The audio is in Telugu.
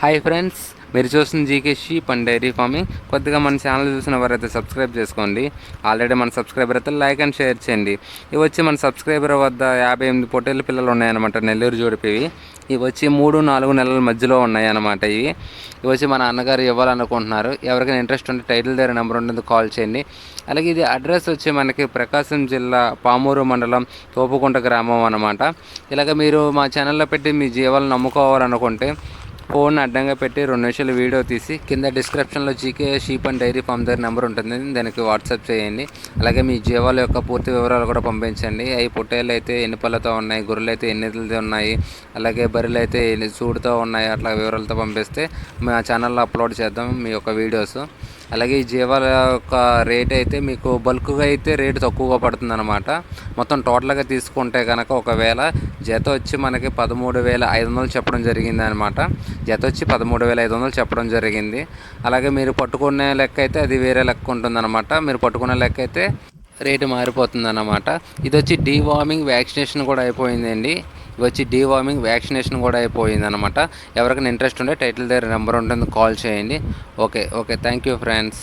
హాయ్ ఫ్రెండ్స్ మీరు చూస్తున్న GK sheep and dairy farming కొద్దిగా మన ఛానల్ చూసిన వారైతే సబ్స్క్రైబ్ చేసుకోండి. ఆల్రెడీ మన సబ్స్క్రైబర్ అయితే లైక్ అండ్ షేర్ చేయండి. ఇవి వచ్చి మన సబ్స్క్రైబర్ వద్ద యాభై ఎనిమిది పొట్టేళ్ళ పిల్లలు ఉన్నాయన్నమాట నెల్లూరు జోడిపివి. ఇవి వచ్చి మూడు నాలుగు నెలల మధ్యలో ఉన్నాయి అన్నమాట ఇవి. ఇవి వచ్చి మన అన్నగారు ఇవ్వాలనుకుంటున్నారు. ఎవరికైనా ఇంట్రెస్ట్ ఉంటే టైటిల్ దగ్గర నెంబర్ ఉంటుంది కాల్ చేయండి. అలాగే ఇది అడ్రస్ వచ్చి మనకి ప్రకాశం జిల్లా పామూరు మండలం తోపుకుంట గ్రామం అన్నమాట. ఇలాగ మీరు మా ఛానల్లో పెట్టి మీ జీవాలను నమ్ముకోవాలనుకుంటే ఫోన్ అడ్డంగా పెట్టి రెండు నిమిషాలు వీడియో తీసి కింద డిస్క్రిప్షన్లో GK sheep and dairy farm దగ్గర నెంబర్ ఉంటుంది. దానికి వాట్సాప్ చేయండి. అలాగే మీ జీవాల యొక్క పూర్తి వివరాలు కూడా పంపించండి. అవి పొట్టేళ్ళు అయితే ఎన్ని పళ్ళతో ఉన్నాయి గొర్రెలు అయితే ఎన్ని ఉన్నాయి అలాగే బర్రెలు అయితే ఎన్ని సూడుతో ఉన్నాయి అట్లా వివరాలతో పంపిస్తే మా ఛానల్లో అప్లోడ్ చేద్దాం మీ యొక్క వీడియోస్. అలాగే ఈ జీవాల యొక్క రేట్ అయితే మీకు బల్క్గా అయితే రేటు తక్కువగా పడుతుంది అనమాట మొత్తం టోటల్గా తీసుకుంటే కనుక ఒకవేళ జత వచ్చి మనకి పదమూడు వేల ఐదు వందలు చెప్పడం జరిగింది అనమాట జత వచ్చి పదమూడు వేల ఐదు వందలు చెప్పడం జరిగింది. అలాగే మీరు పట్టుకునే లెక్క అయితే అది వేరే లెక్క ఉంటుందన్నమాట. మీరు పట్టుకునే లెక్క అయితే రేటు మారిపోతుంది అన్నమాట ఇది వచ్చి డీవార్మింగ్ వ్యాక్సినేషన్ కూడా అయిపోయిందండి. వచ్చి డీవార్మింగ్ వ్యాక్సినేషన్ కూడా అయిపోయింది అనమాట ఎవరికైనా ఇంట్రెస్ట్ ఉంటే టైటిల్ దగ్గర నెంబర్ ఉంటుంది కాల్ చేయండి. Okay okay thank you friends